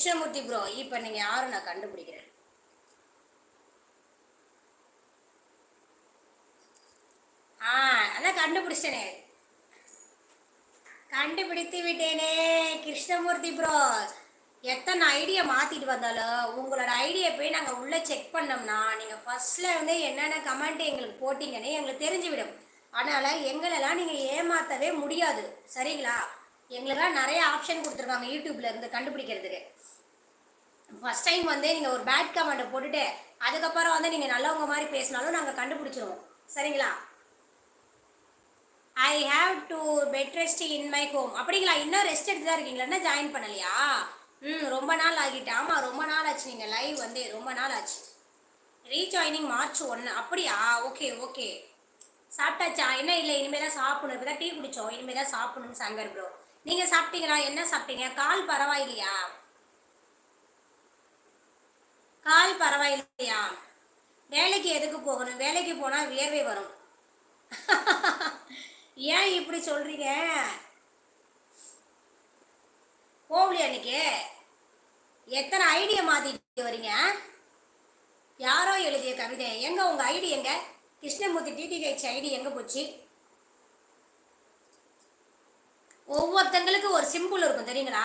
Krishnamurthy bro இப்போ நீங்கள் யாரும் நான் கண்டுபிடிக்கிறேன்? ஆ அதான் கண்டுபிடிச்சிட்டேனே. கண்டுபிடித்து விட்டேனே கிருஷ்ணமூர்த்தி ப்ரோ எத்தனை ஐடியா மாற்றிட்டு வந்தாலும் உங்களோட ஐடியா போய் நாங்கள் உள்ளே செக் பண்ணோம்னா நீங்கள் ஃபஸ்ட்டில் வந்து என்னென்ன கமெண்ட் எங்களுக்கு போட்டிங்கன்னு எங்களுக்கு தெரிஞ்சுவிடும். அதனால் எங்களெல்லாம் நீங்கள் ஏமாற்றவே முடியாது. சரிங்களா? எங்களுக்கெல்லாம் நிறைய ஆப்ஷன் கொடுத்துருக்காங்க யூடியூப்ல இருந்து கண்டுபிடிக்கிறதுக்கு. ஃபஸ்ட் டைம் வந்து நீங்கள் ஒரு பேட் கமெண்ட்டை போட்டுட்டு அதுக்கப்புறம் வந்து நீங்கள் நல்லவங்க மாதிரி பேசினாலும் நாங்கள் கண்டுபிடிச்சிருவோம். சரிங்களா? I have to bed rest in my home அப்படிங்களா? இன்னும் ரெஸ்ட் எடுத்து தான் இருக்கீங்களா? என்ன ஜாயின் பண்ணலையா? ம் ரொம்ப நாள் ஆகிட்டு. ஆமாம் ரொம்ப நாள் ஆச்சு நீங்கள் லைவ் வந்து ரொம்ப நாள் ஆச்சு. ரீஜாயினிங் மார்ச் ஒன்று அப்படியா? ஓகே ஓகே சாப்பிட்டாச்சா? என்ன இல்லை? இனிமேல் தான் சாப்பிடணும். இப்போ தான் டீ குடித்தோம் இனிமேல் தான் சாப்பிடணும் சங்கர் ப்ரோ நீங்கள் சாப்பிட்டீங்களா? என்ன சாப்பிட்டீங்க? கால் பரவாயில்லையா? கால் பரவாயில்லையா? வேலைக்கு எதுக்கு போகணும்? வேலைக்கு போனால் வியர்வை வரும். ஏன் இப்படி சொல்றீங்க? போகலையா அன்னைக்கு எத்தனை ஐடியா மாத்திட்டு வரீங்க? யாரோ எழுதிய கவிதை. எங்க உங்க ஐடி எங்க? கிருஷ்ணமூர்த்தி டிடிஹெச் ஐடி எங்க போச்சு? ஒவ்வொருத்தங்களுக்கு ஒரு சிம்பிள் இருக்கும் தெரியுங்களா?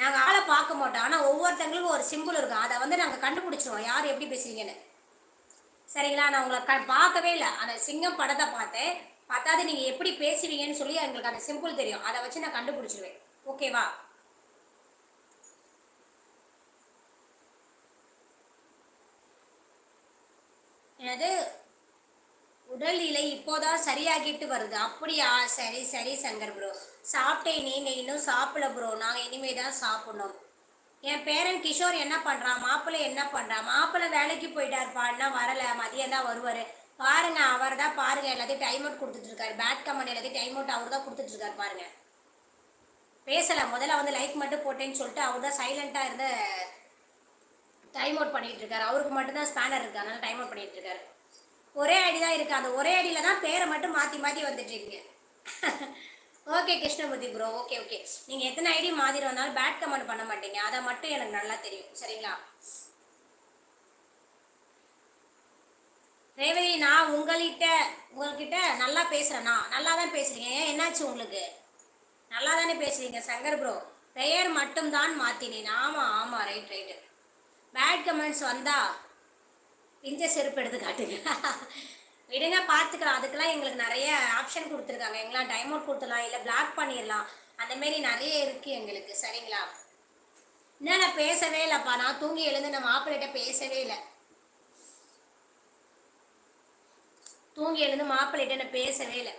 நாங்கள் ஆளை பார்க்க மாட்டோம். ஆனால் ஒவ்வொருத்தங்களுக்கும் ஒரு சிம்பிள் இருக்கும். அதை வந்து நாங்கள் கண்டுபிடிச்சிருவோம். யார் எப்படி பேசுவீங்கன்னு சரிங்களா? நான் உங்களை க பார்க்கவே இல்லை. அந்த சிங்கம் படத்தை பார்த்தேன். பார்த்தாது நீங்கள் எப்படி பேசுவீங்கன்னு சொல்லி எங்களுக்கு அந்த சிம்பிள் தெரியும். அதை வச்சு நான் கண்டுபிடிச்சிருவேன். ஓகேவா எனது உடல்நிலை இப்போதான் சரியாகிட்டு வருது. அப்படியா? சரி சரி சங்கர் ப்ரோ சாப்பிட்டேன் நீ இன்னும் சாப்பிடல ப்ரோ நாங்கள் இனிமே தான் சாப்பிடணும். என் பேரன் கிஷோர் என்ன பண்ணுறான் மாப்பிள்ளை என்ன பண்ணுறான் மாப்பிள்ளை வேலைக்கு போயிட்டாருப்பா. இன்னும் வரல. மதியம் தான் வருவார். பாருங்க அவர் தான் பாருங்க. எல்லாத்தையும் டைம் அவுட் கொடுத்துட்டு இருக்காரு. பேட் கமெண்ட் எல்லாத்தையும் டைம் அவுட் அவர் தான் கொடுத்துட்டு இருக்காரு பாருங்க. பேசல. முதல்ல வந்து லைக் மட்டும் போட்டேன்னு சொல்லிட்டு அவர் தான் சைலண்டாக இருந்து டைம் அவுட் பண்ணிட்டு இருக்காரு. அவருக்கு மட்டும்தான் ஸ்பேனர் இருக்கு. அதனால டைம் அவுட் பண்ணிட்டு இருக்காரு. ஒரே அடி தான் இருக்கு. அந்த ஒரே அடியில் தான் பேரை மட்டும் மாற்றி மாற்றி வந்துட்டு okay Krishnamurthy bro okay okay நீங்கள் எத்தனை ஐடி மாதிரி வந்தாலும் பேட் கமெண்ட் பண்ண மாட்டீங்க. அதை மட்டும் எனக்கு நல்லா தெரியும். சரிங்களா? ரேவதி நான் உங்கள்கிட்ட உங்கள்கிட்ட நல்லா பேசுகிறேண்ணா நல்லா தான் பேசுகிறீங்க ஏன்? என்னாச்சு உங்களுக்கு? நல்லா தானே பேசுகிறீங்க சங்கர் ப்ரோ பெயர் மட்டும்தான் மாற்றினேன் ஆமாம் ஆமாம் ரைட் ரைட்டு பேட் கமெண்ட்ஸ் வந்தா பிஞ்ச செருப்பு எடுத்து காட்டுங்க. விடுங்க பார்த்துக்கலாம் அதுக்கெல்லாம் எங்களுக்கு நிறைய ஆப்ஷன் கொடுத்துருக்காங்க. எங்களாம் டைமண்ட் அவுட் கொடுத்துடலாம் இல்லை பிளாக் பண்ணிடலாம். அந்த மாரி நிறைய இருக்குது எங்களுக்கு. சரிங்களா? என்ன நான் பேசவே இல்லைப்பா. நான் தூங்கி எழுந்து நான் மாப்பிள்ளைகிட்ட பேசவே இல்லை. தூங்கி எழுந்து மாப்பிள்ளைகிட்ட நான் பேசவே இல்லை.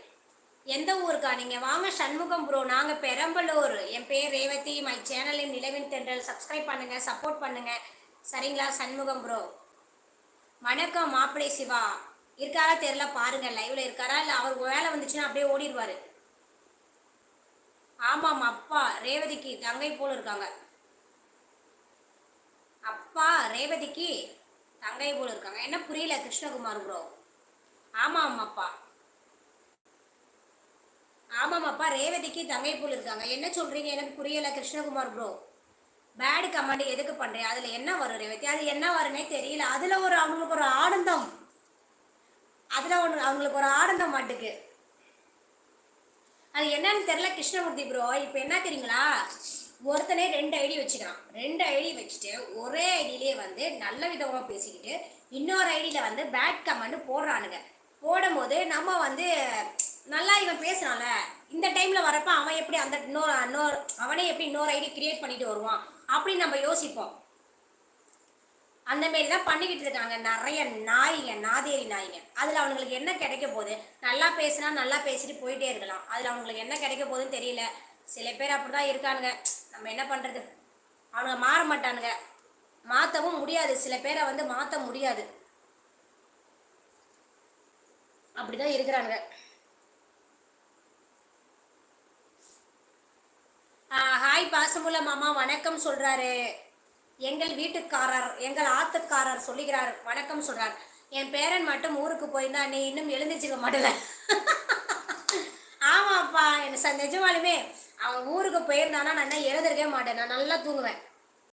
எந்த ஊருக்கா? நீங்கள் வாங்க சண்முகம் ப்ரோ நாங்கள் பெரம்பலூர். என் பேர் ரேவதி. மை சேனலின் நிலவின் தென்றல். சப்ஸ்கிரைப் பண்ணுங்கள் சப்போர்ட் பண்ணுங்கள் சரிங்களா சண்முகம் ப்ரோ வணக்கம் மாப்பிளை சிவா. இருக்காரா தெரியல பாருங்க லைவ்ல இருக்காரா? இல்லை அவர் வேலை வந்துச்சுன்னா அப்படியே ஓடிடுவாரு. ஆமாம் அப்பா ரேவதிக்கு தங்கை போல இருக்காங்க. அப்பா ரேவதிக்கு தங்கை போல இருக்காங்க. என்ன புரியல கிருஷ்ணகுமார் ப்ரோ ஆமாம் அப்பா. ஆமாம் அப்பா ரேவதிக்கு தங்கை போல் இருக்காங்க. என்ன சொல்றீங்க? எனக்கு புரியல கிருஷ்ணகுமார் ப்ரோ பேட் கமெண்ட் எதுக்கு பண்றேன் அதுல என்ன வரும் ரேவதி? அது என்ன வரும்னே தெரியல. அதுல ஒரு அவங்களுக்கு ஒரு ஆனந்தம். அதுல ஒன்று அவங்களுக்கு ஒரு ஆனந்தம் மாட்டுக்கு. அது என்னன்னு தெரியல கிருஷ்ணமூர்த்தி ப்ரோ இப்போ என்ன தெரியுங்களா? ஒருத்தனே ரெண்டு ஐடி வச்சுக்கிறான். ரெண்டு ஐடி வச்சுட்டு ஒரே ஐடியிலே வந்து நல்ல விதமாக பேசிக்கிட்டு இன்னொரு ஐடியில் வந்து பேட் கமெண்ட் போடுறானுங்க. போடும்போது நம்ம வந்து நல்லா இவன் பேசுறான்ல. இந்த டைமில் வரப்ப அவன் எப்படி அந்த இன்னொரு இன்னொரு அவனே எப்படி இன்னொரு ஐடி கிரியேட் பண்ணிட்டு வருவான்? அப்படின்னு நம்ம யோசிப்போம். அந்த மாரி தான் பண்ணிக்கிட்டு இருக்காங்க நிறைய நாய்ங்க நாதேரி நாய்ங்க. அதில் அவங்களுக்கு என்ன கிடைக்க போகுது? நல்லா பேசினா நல்லா பேசிட்டு போயிட்டே இருக்கலாம். அதில் அவங்களுக்கு என்ன கிடைக்க போகுதுன்னு தெரியல. சில பேர் அப்படி தான் இருக்கானுங்க. நம்ம என்ன பண்ணுறது அவனுங்க மாற மாட்டானுங்க. மாற்றவும் முடியாது. சில பேரை வந்து மாற்ற முடியாது. அப்படிதான் இருக்கிறானுங்க. ஹாய் பாசமுள்ள மாமா வணக்கம் சொல்றாரு. எங்கள் வீட்டுக்காரர் எங்கள் ஆத்துக்காரர் சொல்லுகிறார் வணக்கம் சொல்றார். என் பேரன் மட்டும் ஊருக்கு போயிருந்தா நீ இன்னும் எழுந்திருச்சிக்க மாட்டல. ஆமாப்பா என்ன நிஜமாலுமே அவன் ஊருக்கு போயிருந்தானா நான் என்ன எழுந்திருக்கவே மாட்டேன். நான் நல்லா தூங்குவேன்.